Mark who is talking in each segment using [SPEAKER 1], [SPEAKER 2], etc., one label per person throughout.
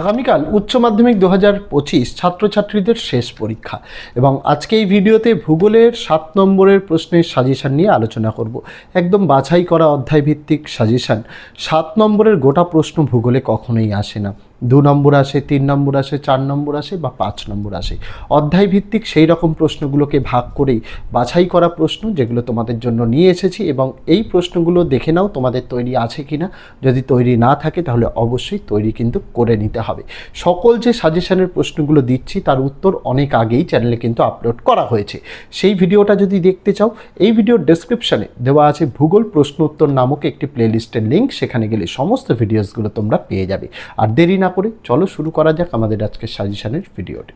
[SPEAKER 1] আগামীকাল উচ্চ মাধ্যমিক দু হাজার পঁচিশ ছাত্রছাত্রীদের শেষ পরীক্ষা এবং আজকে এই ভিডিওতে ভূগোলের সাত নম্বরের প্রশ্নের সাজেশান নিয়ে আলোচনা করব। একদম বাছাই করা অধ্যায়ভিত্তিক সাজেশান। সাত নম্বরের গোটা প্রশ্ন ভূগোলে কখনোই আসে না। দু নম্বর আসে, তিন নম্বর আসে, চার নম্বর আসে বা পাঁচ নম্বর আসে। অধ্যায় ভিত্তিক সেই রকম প্রশ্নগুলোকে ভাগ করেই বাছাই করা প্রশ্ন যেগুলো তোমাদের জন্য নিয়ে এসেছি এবং এই প্রশ্নগুলো দেখে নাও তোমাদের তৈরি আছে কি না যদি তৈরি না থাকে তাহলে অবশ্যই তৈরি কিন্তু করে নিতে হবে। সকল যে সাজেশনের প্রশ্নগুলো দিচ্ছি তার উত্তর অনেক আগেই চ্যানেলে কিন্তু আপলোড করা হয়েছে। সেই ভিডিওটা যদি দেখতে চাও, এই ভিডিওর ডেসক্রিপশনে দেওয়া আছে ভূগোল প্রশ্ন উত্তর নামক একটি প্লেলিস্টের লিঙ্ক। সেখানে গেলে সমস্ত ভিডিওসগুলো তোমরা পেয়ে যাবে। আর দেরি না করে চলো শুরু করা যাক আমাদের আজকের সাজেশনের ভিডিওটি।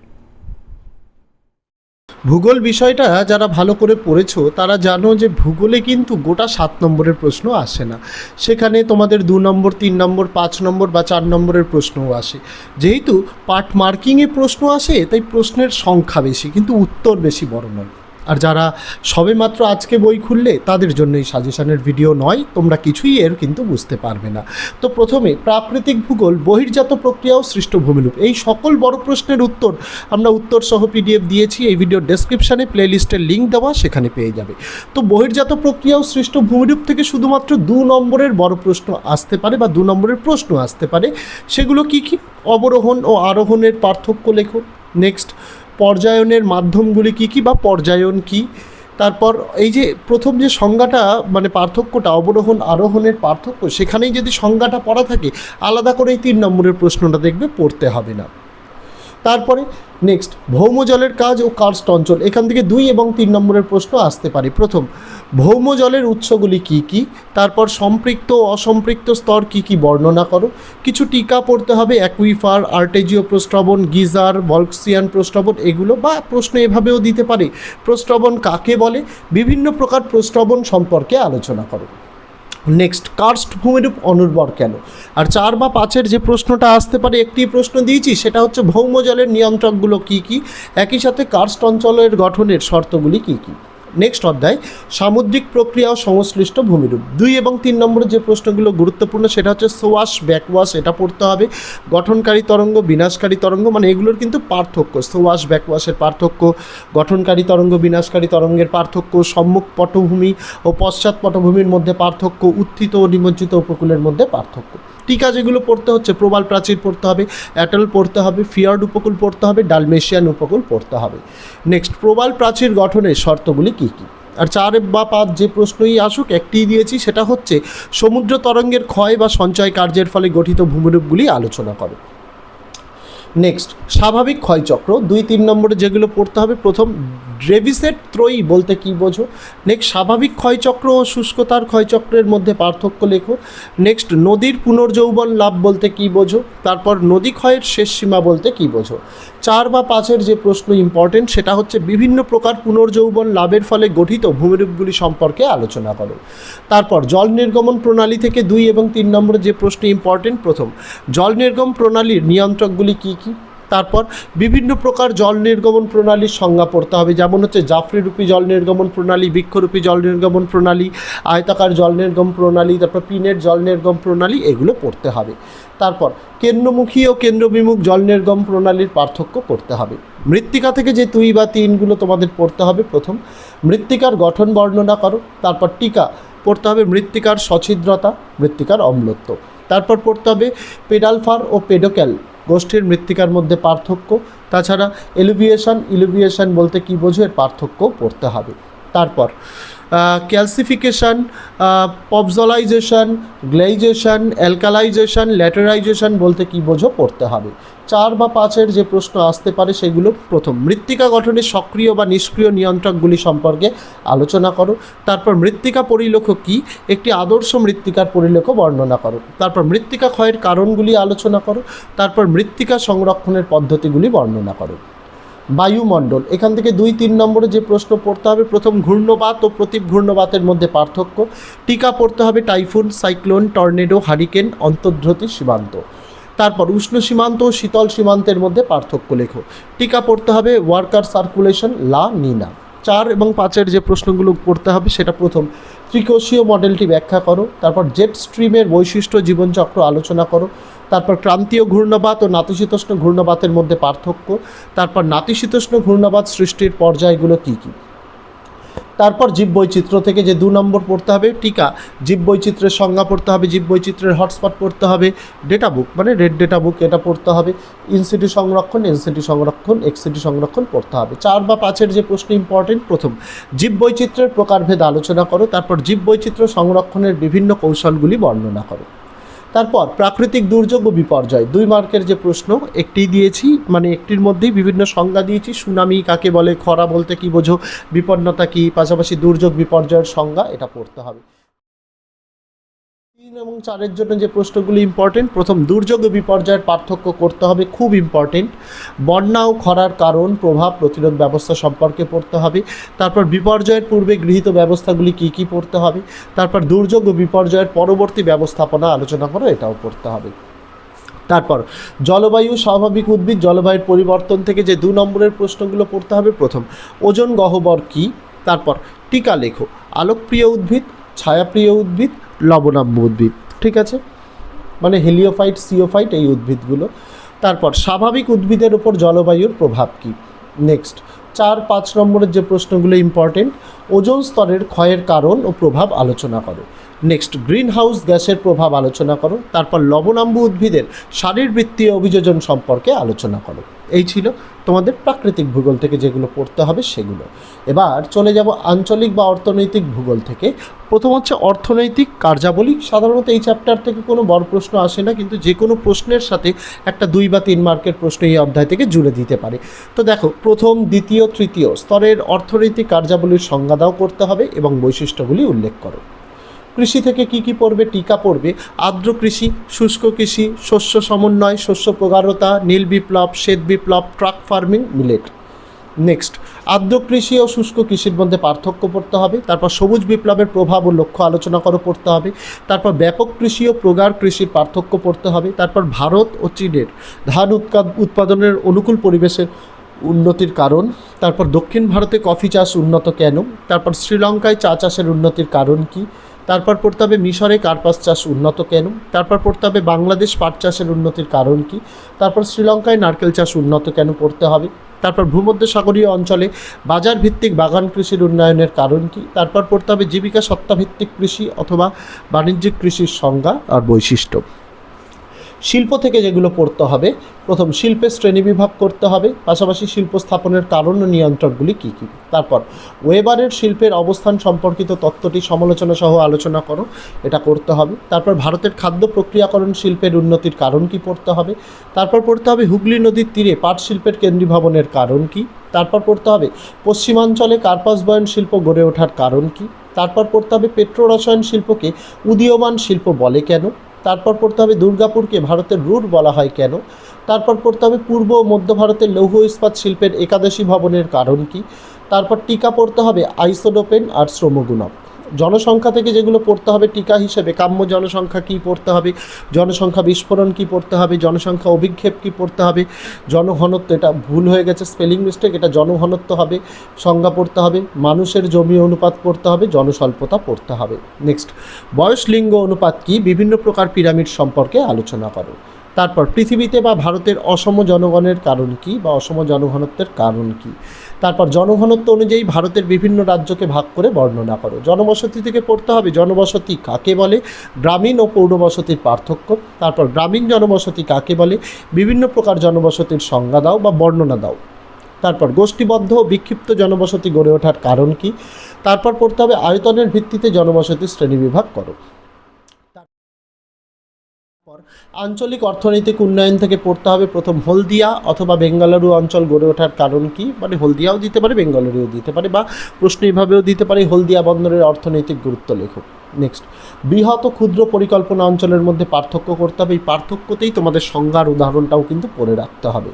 [SPEAKER 1] ভূগোল বিষয়টা যারা ভালো করে পড়েছো, তারা জানো যে ভূগোলে কিন্তু গোটা সাত নম্বরের প্রশ্ন আসে না। সেখানে তোমাদের দু নম্বর, তিন নম্বর, পাঁচ নম্বর বা চার নম্বরের প্রশ্নও আসে। যেহেতু পার্ট মার্কিংয়ে প্রশ্ন আসে, তাই প্রশ্নের সংখ্যা বেশি, কিন্তু উত্তর বেশি বড় নয়। আর যারা সবেমাত্র আজকে বই খুললে তাদের জন্য এই সাজেশনের ভিডিও নয়, তোমরা কিছুই এর কিন্তু বুঝতে পারবে না। তো প্রথমে, প্রাকৃতিক ভূগোল, বহির্জাত প্রক্রিয়া ও সৃষ্ট ভূমিরূপ এই সকল বড় প্রশ্নের উত্তর আমরা উত্তর সহ পিডিএফ দিয়েছি, এই ভিডিওর ডেসক্রিপশানে প্লেলিস্টের লিঙ্ক দেওয়া সেখানে পেয়ে যাবে। তো বহির্জাত প্রক্রিয়া ও সৃষ্ট ভূমিরূপ থেকে শুধুমাত্র দু নম্বরের বড় প্রশ্ন আসতে পারে বা দু নম্বরের প্রশ্ন আসতে পারে। সেগুলো কি কি? অবরোহণ ও আরোহণের পার্থক্য লেখো। নেক্সট পর্যায়নের মাধ্যমগুলি কী কী বা পর্যায়ন কী? তারপর এই যে প্রথম যে সংজ্ঞাটা মানে পার্থক্যটা, অবরোহণ, আরোহণের পার্থক্য, সেখানেই যদি সংজ্ঞাটা পড়া থাকে, আলাদা করে এই তিন নম্বরের প্রশ্নটা দেখবে পড়তে হবে না। তারপরে নেক্সট ভৌমজলের কাজ ও কার্স্ট অঞ্চল। এখান থেকে দুই এবং তিন নম্বরের প্রশ্ন আসতে পারে। প্রথম ভৌমজলের উৎসগুলি কি কি? তারপর সম্পৃক্ত ও অসম্পৃক্ত স্তর কি কি বর্ণনা করো? কিছু টিকা পড়তে হবে, অ্যাকুইফার আর্টেজিও প্রস্রবণ, গিজার ভলক্সিয়ান প্রস্রবণ এগুলো বা প্রশ্ন এভাবেও দিতে পারে। প্রস্রবণ কাকে বলে? বিভিন্ন প্রকার প্রস্রবণ সম্পর্কে আলোচনা করো। নেক্সট কার্স্ট ভূমিরূপ অনুর্বর কেন আর চার বা পাঁচের যে প্রশ্নটা আসতে পারে একটি প্রশ্ন দিয়েছি সেটা হচ্ছে ভৌমজলের নিয়ন্ত্রকগুলো কী কী একই সাথে কার্স্ট অঞ্চলের গঠনের শর্তগুলি কী কী নেক্সট অধ্যায়, সামুদ্রিক প্রক্রিয়া ও সংশ্লিষ্ট ভূমিরূপ। দুই এবং তিন নম্বরের যে প্রশ্নগুলো গুরুত্বপূর্ণ, সেটা হচ্ছে সোয়াশ, ব্যাকওয়াশ, এটা পড়তে হবে। গঠনকারী তরঙ্গ, বিনাশকারী তরঙ্গ মানে এগুলোর কিন্তু পার্থক্য। সোয়াশ, ব্যাকওয়াশের পার্থক্য, গঠনকারী তরঙ্গ, বিনাশকারী তরঙ্গের পার্থক্য, সম্মুখ পটভূমি ও পশ্চাৎ পটভূমির মধ্যে পার্থক্য, উত্থিত ও নিমজ্জিত উপকূলের মধ্যে পার্থক্য। টিকা যেগুলো পড়তে হচ্ছে, প্রবাল প্রাচীর পড়তে হবে, অ্যাটল পড়তে হবে, ফিয়ার্ড উপকূল পড়তে হবে, ডালমেশিয়ান উপকূল পড়তে হবে। নেক্সট প্রবাল প্রাচীর গঠনের শর্তগুলি কী কী? আর চার বা পাঁচ যে প্রশ্নই আসুক, একটিই দিয়েছি, সেটা হচ্ছে সমুদ্র তরঙ্গের ক্ষয় বা সঞ্চয় কার্যের ফলে গঠিত ভূমিরূপগুলি আলোচনা করে। নেক্সট স্বাভাবিক ক্ষয়চক্র, দুই তিন নম্বরে যেগুলো পড়তে হবে, প্রথম ড্রেভিসেট ত্রয়ী বলতে কী বোঝো? নেক্সট স্বাভাবিক ক্ষয়চক্র ও শুষ্কতার ক্ষয়চক্রের মধ্যে পার্থক্য লেখো। নেক্সট নদীর পুনর্যৌবন লাভ বলতে কী বোঝো? তারপর নদী ক্ষয়ের শেষ সীমা বলতে কী বোঝো? চার বা পাঁচের যে প্রশ্ন ইম্পর্টেন্ট সেটা হচ্ছে বিভিন্ন প্রকার পুনর্যৌবন লাভের ফলে গঠিত ভূমিরূপগুলি সম্পর্কে আলোচনা করো। তারপর, জল নির্গমন প্রণালী থেকে দুই এবং তিন নম্বরে যে প্রশ্ন ইম্পর্টেন্ট প্রথম, জল নির্গম প্রণালীর নিয়ন্ত্রকগুলি কী কী? তারপর বিভিন্ন প্রকার জল নির্গমন প্রণালীর সংজ্ঞা পড়তে হবে। যেমন হচ্ছে জাফরিরূপী জল নির্গমন প্রণালী, বৃক্ষরূপী জল নির্গমন প্রণালী, আয়তাকার জল নির্গম প্রণালী, তারপর পিনের জল নির্গম প্রণালী, এগুলো পড়তে হবে। তারপর কেন্দ্রমুখী ও কেন্দ্রবিমুখ জল নির্গম প্রণালীর পার্থক্য করতে হবে। মৃত্তিকা থেকে যে দুই বা তিনগুলো তোমাদের পড়তে হবে প্রথম, মৃত্তিকার গঠন বর্ণনা করো, তারপর টিকা, পড়তে হবে মৃত্তিকার সছিদ্রতা, মৃত্তিকার অম্লত্ব। তারপর পড়তে হবে পেডালফার ও পেডোক্যাল। গোষ্ঠীর মৃত্তিকার মধ্যে পার্থক্য। তাছাড়া এলুভিয়েশন ইলুভিয়েশন বলতে কী বোঝো? এর পার্থক্য পড়তে হবে। তারপর ক্যালসিফিকেশান পবজলাইজেশন গ্লেইজেশন অ্যালকালাইজেশন ল্যাটেরাইজেশন বলতে কী বোঝো? পড়তে হবে। চার বা পাঁচের যে প্রশ্ন আসতে পারে সেগুলো প্রথম, মৃত্তিকা গঠনের সক্রিয় বা নিষ্ক্রিয় নিয়ন্ত্রকগুলি সম্পর্কে আলোচনা করো। তারপর মৃত্তিকা পরিলেখ কী? একটি আদর্শ মৃত্তিকার পরিলেখ বর্ণনা করো। তারপর মৃত্তিকা ক্ষয়ের কারণগুলি আলোচনা করো। তারপর মৃত্তিকা সংরক্ষণের পদ্ধতিগুলি বর্ণনা করো। বায়ুমণ্ডল। এখান থেকে দুই তিন নম্বরে যে প্রশ্ন পড়তে হবে, প্রথম ঘূর্ণবাত ও প্রতীপ ঘূর্ণবাতের মধ্যে পার্থক্য। টিকা পড়তে হবে টাইফুন, সাইক্লোন, টর্নেডো, হারিকেন অন্তর্ধতি সীমান্ত। তারপর উষ্ণ সীমান্ত ও শীতল সীমান্তের মধ্যে পার্থক্য লেখো। টিকা পড়তে হবে ওয়ার্কার সার্কুলেশন, লা নিনা চার এবং পাঁচের যে প্রশ্নগুলো করতে হবে সেটা প্রথম। ত্রিকোষীয় মডেলটি ব্যাখ্যা করো, তারপর জেট স্ট্রিমের বৈশিষ্ট্য জীবনচক্র আলোচনা করো, তারপর ক্রান্তীয় ঘূর্ণবাত ও নাতিশীতোষ্ণ ঘূর্ণবাতের মধ্যে পার্থক্য, তারপর নাতিশীতোষ্ণ ঘূর্ণবাত সৃষ্টির পর্যায়গুলো কী কী? তারপর জীববৈচিত্র্য থেকে যে দু নম্বর পড়তে হবে, টিকা। জীববৈচিত্র্যের সংজ্ঞা পড়তে হবে, জীববৈচিত্র্যের হটস্পট পড়তে হবে ডেটা বুক মানে রেড ডেটা বুক এটা পড়তে হবে ইনসিটি সংরক্ষণ এনসিটি সংরক্ষণ এক্সিটি সংরক্ষণ পড়তে হবে। চার বা পাঁচের যে প্রশ্ন ইম্পর্টেন্ট প্রথম, জীববৈচিত্র্যের প্রকারভেদ আলোচনা করো, তারপর জীববৈচিত্র্য সংরক্ষণের বিভিন্ন কৌশলগুলি বর্ণনা করো। তারপর প্রাকৃতিক দুর্যোগ ও বিপর্যয়, দুই মার্কের যে প্রশ্ন, একটি দিয়েছি মানে একটির মধ্যেই বিভিন্ন সংজ্ঞা দিয়েছি, সুনামি কাকে বলে, খরা বলতে কি বোঝো, বিপন্নতা কি, পাশাপাশি দুর্যোগ বিপর্যয়ের সংজ্ঞা, এটা পড়তে হবে। এবং চারের জন্য যে প্রশ্নগুলি ইম্পর্টেন্ট প্রথম দুর্যোগ ও বিপর্যয়ের পার্থক্য করতে হবে, খুব ইম্পর্টেন্ট বন্যা ও খরার কারণ, প্রভাব, প্রতিরোধ ব্যবস্থা সম্পর্কে পড়তে হবে। তারপর বিপর্যয়ের পূর্বে গৃহীত ব্যবস্থাগুলি কী কী পড়তে হবে? তারপর দুর্যোগ ও বিপর্যয়ের পরবর্তী ব্যবস্থাপনা আলোচনা করো, এটাও পড়তে হবে। তারপর জলবায়ু, স্বাভাবিক উদ্ভিদ, জলবায়ুর পরিবর্তন থেকে যে দু নম্বরের প্রশ্নগুলো পড়তে হবে, প্রথম ওজন গহ্বর কী? তারপর টিকা লেখো, আলোকপ্রিয় উদ্ভিদ, ছায়াপ্রিয় উদ্ভিদ লবণাম্য উদ্ভিদ ঠিক আছে? মানে হেলিওফাইট, সিওফাইট এই উদ্ভিদগুলো। তারপর স্বাভাবিক উদ্ভিদের উপর জলবায়ুর প্রভাব কী? নেক্সট চার পাঁচ নম্বরের যে প্রশ্নগুলো ইম্পর্টেন্ট ওজন স্তরের ক্ষয়ের কারণ ও প্রভাব আলোচনা করো। নেক্সট গ্রিন হাউস গ্যাসের প্রভাব আলোচনা করো, তারপর লবণাম্বু উদ্ভিদের শারীরবৃত্তীয় অভিযোজন সম্পর্কে আলোচনা করো। এই ছিল তোমাদের প্রাকৃতিক ভূগোল থেকে যেগুলো পড়তে হবে সেগুলো। এবার চলে যাব আঞ্চলিক বা অর্থনৈতিক ভূগোল থেকে। প্রথম হচ্ছে অর্থনৈতিক কার্যাবলী। সাধারণত এই চ্যাপ্টার থেকে কোনো বড় প্রশ্ন আসে না, কিন্তু যে কোনো প্রশ্নের সাথে একটা দুই বা তিন মার্কের প্রশ্ন এই অধ্যায় থেকে জুড়ে দিতে পারে। তো দেখো, প্রথম, দ্বিতীয়, তৃতীয় স্তরের অর্থনৈতিক কার্যাবলীর সংজ্ঞা দাও করতে হবে এবং বৈশিষ্ট্যগুলি উল্লেখ করো। কৃষি থেকে কি কি পড়বে, টিকা পড়বে? আর্দ্র কৃষি, শুষ্ক কৃষি, শস্য সমন্বয়, শস্য প্রগাঢ়তা, নীল বিপ্লব, শ্বেত বিপ্লব, ট্রাক ফার্মিং, মিলেট। নেক্সট আর্দ্র কৃষি ও শুষ্ক কৃষির মধ্যে পার্থক্য পড়তে হবে, তারপর সবুজ বিপ্লবের প্রভাব ও লক্ষ্য আলোচনা করো পড়তে হবে, তারপর ব্যাপক কৃষি ও প্রগাঢ় কৃষির পার্থক্য পড়তে হবে, তারপর ভারত ও চীনের ধান উৎপাদ উৎপাদনের অনুকূল পরিবেশের উন্নতির কারণ, তারপর দক্ষিণ ভারতে কফি চাষ উন্নত কেন, তারপর শ্রীলঙ্কায় চা চাষের উন্নতির কারণ কী তারপর পড়তে হবে মিশরে কার্পাস চাষ উন্নত কেন? তারপর পড়তে হবে বাংলাদেশ পাট চাষের উন্নতির কারণ কি? তারপর শ্রীলঙ্কায় নারকেল চাষ উন্নত কেন পড়তে হবে? তারপর ভূমধ্যসাগরীয় অঞ্চলে বাজার ভিত্তিক বাগান কৃষির উন্নয়নের কারণ কি? তারপর পড়তে হবে জীবিকা সত্তাভিত্তিক কৃষি অথবা বাণিজ্যিক কৃষির সংজ্ঞা আর বৈশিষ্ট্য। শিল্প থেকে যেগুলো পড়তে হবে, প্রথম শিল্পের শ্রেণীবিভাগ করতে হবে, পাশাপাশি শিল্প স্থাপনের কারণ ও নিয়ন্ত্রকগুলি কী কী? তারপর ওয়েবারের শিল্পের অবস্থান সম্পর্কিত তত্ত্বটি সমালোচনা সহ আলোচনা করো, এটা করতে হবে। তারপর ভারতের খাদ্য প্রক্রিয়াকরণ শিল্পের উন্নতির কারণ কি পড়তে হবে? তারপর পড়তে হবে হুগলি নদীর তীরে পাট শিল্পের কেন্দ্রীভবনের কারণ কি? তারপর পড়তে হবে পশ্চিমাঞ্চলে কার্পাস বয়ন শিল্প গড়ে ওঠার কারণ কি? তারপর পড়তে হবে পেট্রো রসায়ন শিল্পকে উদীয়মান শিল্প বলে কেন? তারপর পড়তে হবে দুর্গাপুরকে ভারতের রুট বলা হয় কেন? তারপর পড়তে হবে পূর্ব ও মধ্য ভারতের লৌহ ইস্পাত শিল্পের একাদশী ভবনের কারণ কি? তারপর টিকা পড়তে হবে আইসোডোপেন আর শ্রমগুণক। জনসংখ্যা থেকে যেগুলো পড়তে হবে টিকা হিসেবে, কাম্য জনসংখ্যা কী পড়তে হবে, জনসংখ্যা বিস্ফোরণ কী পড়তে হবে, জনসংখ্যা অভিক্ষেপ কী পড়তে হবে, জনঘনত্ব, এটা ভুল হয়ে গেছে স্পেলিং মিস্টেক এটা জনঘনত্ব হবে, সংজ্ঞা পড়তে হবে, মানুষের জমি অনুপাত পড়তে হবে, জনস্বল্পতা পড়তে হবে। নেক্সট বয়স লিঙ্গ অনুপাত কি, বিভিন্ন প্রকার পিরামিড সম্পর্কে আলোচনা করো। তারপর পৃথিবীতে বা ভারতের অসম জনগণের কারণ কি বা অসম জনঘনত্বের কারণ কি? তারপর জনঘনত্ব অনুযায়ী ভারতের বিভিন্ন রাজ্যকে ভাগ করে বর্ণনা করো। জনবসতি থেকে পড়তে হবে। জনবসতি কাকে বলে? গ্রামীণ ও পৌরবসতির পার্থক্য। তারপর গ্রামীণ জনবসতি কাকে বলে? বিভিন্ন প্রকার জনবসতির সংজ্ঞা দাও বা বর্ণনা দাও। তারপর গোষ্ঠীবদ্ধ ও বিক্ষিপ্ত জনবসতি গড়ে ওঠার কারণ কি? তারপর পড়তে হবে আয়তনের ভিত্তিতে জনবসতি শ্রেণীবিভাগ করো। আঞ্চলিক অর্থনৈতিক উন্নয়ন থেকে পড়তে হবে প্রথম হলদিয়া অথবা বেঙ্গালুরু অঞ্চল গড়ে ওঠার কারণ কি? মানে হলদিয়াও দিতে পারে, বেঙ্গালুরুও দিতে পারে বা প্রশ্ন এভাবেও দিতে পারে, হলদিয়া বন্দরের অর্থনৈতিক গুরুত্ব লেখো নেক্সট বৃহৎ ও ক্ষুদ্র পরিকল্পনা অঞ্চলের মধ্যে পার্থক্য করতে হবে। এই পার্থক্যতেই তোমাদের সংজ্ঞার উদাহরণটাও কিন্তু পড়ে রাখতে হবে।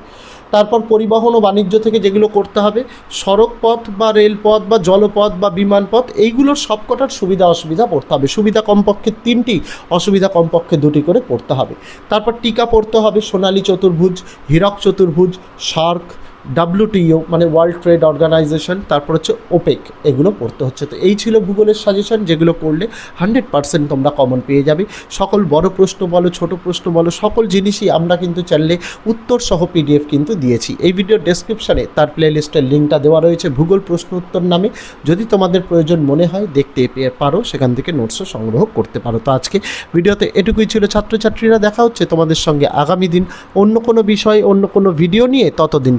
[SPEAKER 1] তারপর পরিবহন ও বাণিজ্য থেকে যেগুলো করতে হবে সড়ক পথ বা রেলপথ বা জলপথ বা বিমানপথ, এইগুলোর সবকটার সুবিধা অসুবিধা পড়তে হবে। সুবিধা কমপক্ষে তিনটি, অসুবিধা কমপক্ষে দুটি করে পড়তে হবে। তারপর টিকা পড়তে হবে, সোনালী চতুর্ভুজ, হীরক চতুর্ভুজ, শার্ক ডাব্লিউটিও মানে ওয়ার্ল্ড ট্রেড অর্গানাইজেশন তারপর হচ্ছে ওপেক এগুলো পড়তে হচ্ছে। তো এই ছিল ভূগোলের সাজেশন যেগুলো করলে হান্ড্রেড পার্সেন্ট তোমরা কমন পেয়ে যাবে। সকল বড় প্রশ্ন বলো, ছোট প্রশ্ন বলো, সকল জিনিসই আমরা কিন্তু চ্যানেলে উত্তর সহ পিডিএফ কিন্তু দিয়েছি। এই ভিডিওর ডেসক্রিপশানে তার প্লেলিস্টের লিঙ্কটা দেওয়া রয়েছে ভূগোল প্রশ্ন উত্তর নামে। যদি তোমাদের প্রয়োজন মনে হয়, দেখতে পে- পারো, সেখান থেকে নোটসও সংগ্রহ করতে পারো। তো আজকে ভিডিওতে এটুকুই ছিল। ছাত্রছাত্রীরা দেখা হচ্ছে তোমাদের সঙ্গে আগামী দিন অন্য কোনো বিষয়, অন্য কোনো ভিডিও নিয়ে। ততদিন